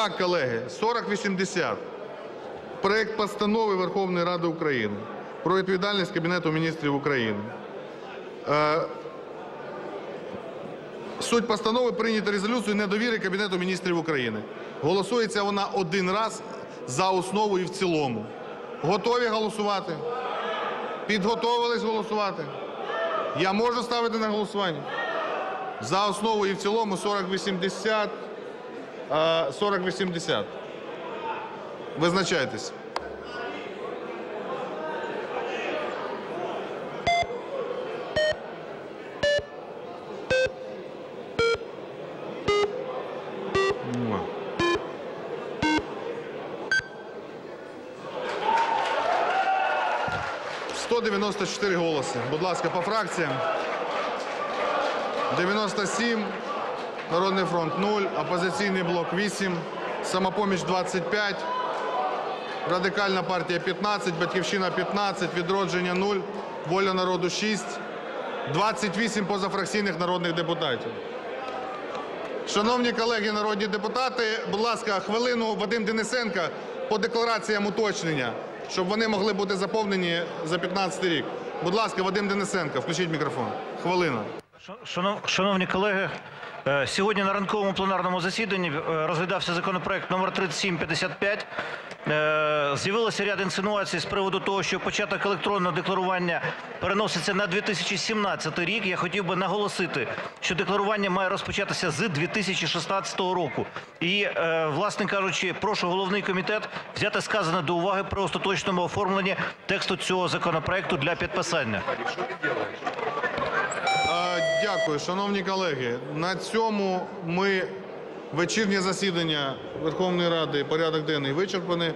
так, колеги, 4080. Проект постанови Верховної Ради України про відповідальність Кабінету міністрів України. Е, Суть постанови прийняти резолюцію недовіри Кабінету міністрів України. Голосується вона один раз за основу і в цілому. Готові голосувати? Підготовились голосувати? Я можу ставити на голосування? За основу і в цілому 4080. Е, 4080. Визначайтесь. Муа. 194 голоси. Будь ласка, по фракціям. 97, Народний фронт 0, Опозиційний блок 8, Самопоміч 25, Радикальна партія 15, Батьківщина 15, Відродження 0, Воля народу 6, 28 позафракційних народних депутатів. Шановні колеги народні депутати, будь ласка, хвилину Вадим Денисенко по деклараціям уточнення, щоб вони могли бути заповнені за 15 рік. Будь ласка, Вадим Денисенко, включіть мікрофон. Хвилина. Шанов- Шановні колеги, е, сьогодні на ранковому пленарному засіданні е, розглядався законопроект номер 3755. Е, З'явилося ряд інсинуацій з приводу того, що початок електронного декларування переноситься на 2017 рік. Я хотів би наголосити, що декларування має розпочатися з 2016 року. І, власне кажучи, прошу головний комітет взяти сказане до уваги при остаточному оформленні тексту цього законопроекту для підписання. Дякую, шановні колеги. На цьому ми вечірнє засідання Верховної Ради порядок денний вичерпаний.